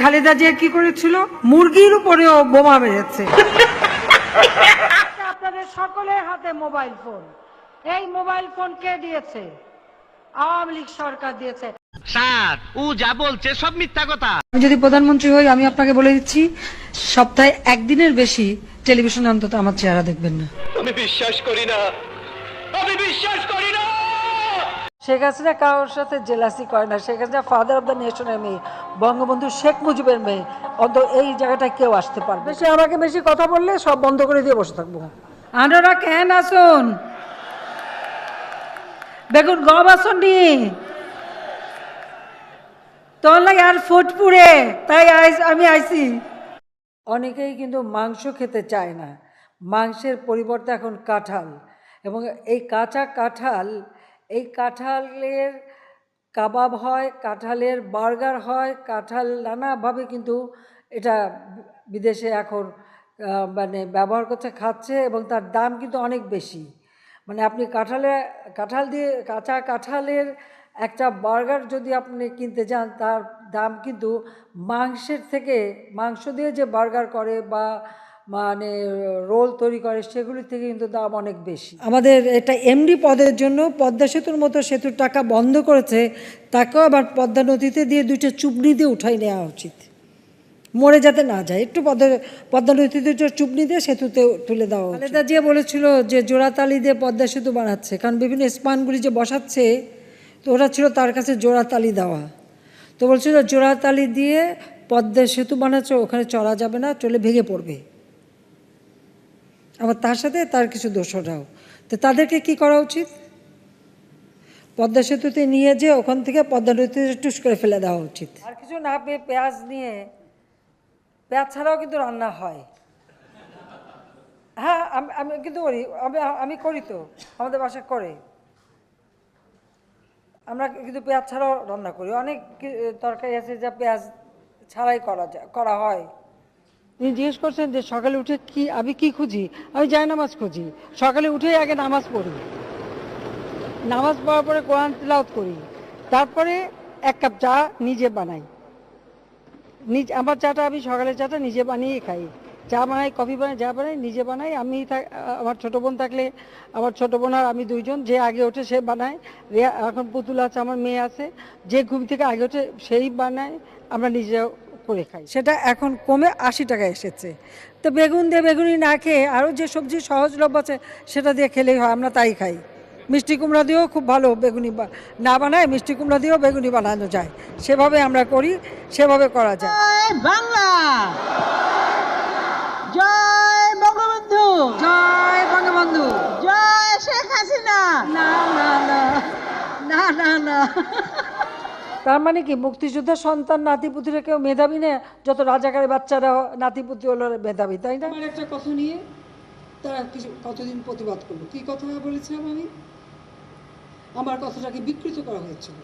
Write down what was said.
খালেদা জিয়া কি করেছিল? মুরগির উপরেও বোমা মেরেছে আপনাদের সকলের হাতে মোবাইল ফোন। এই মোবাইল ফোন কে দিয়েছে? আওয়ামী লীগ সরকার দিয়েছে। স্যার ও যা বলছে সব মিথ্যা কথা। আমি যদি প্রধানমন্ত্রী হই আমি আপনাকে বলে দিচ্ছি সপ্তাহে একদিনের বেশি টেলিভিশনে অন্তত আমার চেহারা দেখবেন না। আমি বিশ্বাস করি না। আমি বিশ্বাস করি না। শেখ হাসিনা কারোর সাথে জেলাসি করে না। Sheikh Hasina father of the নেশনের মেয়ে বঙ্গবন্ধু শেখ মুজিবের মেয়ে। অন্ত এই জায়গাটায় কেউ আসতে পারবে সে আমাকে বেশি কথা বললে সব বন্ধ করে দিয়ে বসে থাকব। আনারা কেন আসুন? বেগুন গম আসুন নি তোর লাগে আর ফুট পুড়ে। তাই আমি আইছি অনেকেই কিন্তু মাংস খেতে চায় না। মাংসের পরিবর্তে এখন কাঁঠাল। এবং এই কাঁচা কাঁঠাল এই কাঁঠালের কাবাব হয়, কাঁঠালের বার্গার হয়, কাঁঠাল নানাভাবে কিন্তু এটা বিদেশে এখন মানে ব্যবহার করছে, খাচ্ছে এবং তার দাম কিন্তু অনেক বেশি। মানে আপনি কাঁঠালে, কাঁঠাল দিয়ে কাঁচা কাঁঠালের একটা বার্গার যদি আপনি কিনতে যান, তার দাম কিন্তু মাংসের থেকে, মাংস দিয়ে যে বার্গার করে বা মানে রোল তৈরি করে সেগুলির থেকে কিন্তু দাম অনেক বেশি। আমাদের এটা এমডি পদের জন্য পদ্মা সেতুর মতো সেতুর টাকা বন্ধ করেছে তাকেও আবার পদ্মা নদীতে দিয়ে দুইটা চুবনি দিয়ে উঠাই নেওয়া উচিত। মরে যাতে না যায় একটু পদ্মা পদ্মা নদীতে একটু চুপনি দিয়ে সেতুতে তুলে দেওয়া খালেদা জিয়া বলেছিল যে জোড়াতালি দিয়ে পদ্মা সেতু বানাচ্ছে কারণ বিভিন্ন স্পানগুলি যে বসাচ্ছে তো ওরা ছিল তার কাছে জোড়াতালি দেওয়া। তো বলছিল জোড়াতালি দিয়ে পদ্মা সেতু বানাচ্ছে ওখানে চলা যাবে না চলে ভেঙে পড়বে। আবার তার সাথে তার কিছু দোষরাও তো তাদেরকে কি করা উচিত? পদ্মা সেতুতে নিয়ে যে ওখান থেকে পদ্মা নদীতে টুস করে ফেলে দেওয়া উচিত। আর কিছু না পেয়ে পেঁয়াজ নিয়ে, পেঁয়াজ ছাড়াও কিন্তু রান্না হয়। হ্যাঁ আমি আমি কিন্তু করি, আমি আমি করি তো, আমাদের বাসা করে। আমরা কিন্তু পেঁয়াজ ছাড়াও রান্না করি। অনেক তরকারি আছে যা পেঁয়াজ ছাড়াই করা যায়, করা হয়। তিনি জিজ্ঞেস করছেন যে সকালে উঠে কি, আমি কি খুঁজি? আমি যাই নামাজ খুঁজি। সকালে উঠেই আগে নামাজ পড়ি। নামাজ পড়ার পরে কোরআন তিলাওয়াত করি। তারপরে এক কাপ চা নিজে বানাই। নিজ, আমার চাটা আমি সকালে চাটা নিজে বানিয়ে খাই। চা বানাই, কফি বানাই, যা বানাই, নিজে বানাই। আমি আমার ছোট বোন থাকলে, আমার ছোট বোন আর আমি দুইজন, যে আগে ওঠে সে বানায়। এখন পুতুল আছে, আমার মেয়ে আছে। যে ঘুম থেকে আগে ওঠে, সেই বানায়। আমরা নিজে করে খাই। সেটা এখন কমে আশি টাকা এসেছে। তো বেগুন দিয়ে বেগুনি না খেয়ে আরও যে সবজি সহজলভ্য আছে সেটা দিয়ে খেলেই হয় আমরা তাই খাই। মিষ্টি কুমড়া দিয়েও খুব ভালো বেগুনি না বানায় মিষ্টি কুমড়া দিয়েও বেগুনি বানানো যায়। সেভাবে আমরা করি সেভাবে করা যায়। বাংলা! জয় বঙ্গবন্ধু! জয় বঙ্গবন্ধু! জয় শেখ হাসিনা! না না না। না না না। তার মানে কি মুক্তিযোদ্ধা সন্তান নাতিপুতিরা কেউ মেধাবী না? যত রাজাকারের বাচ্চারা নাতিপুতি হলো মেধাবী, তাই না? আমার একটা কথা নিয়ে তারা কিছু, কতদিন প্রতিবাদ করল? কি কথা বলেছিলাম আমি? আমার কথাটাকে বিকৃত করা হয়েছিল।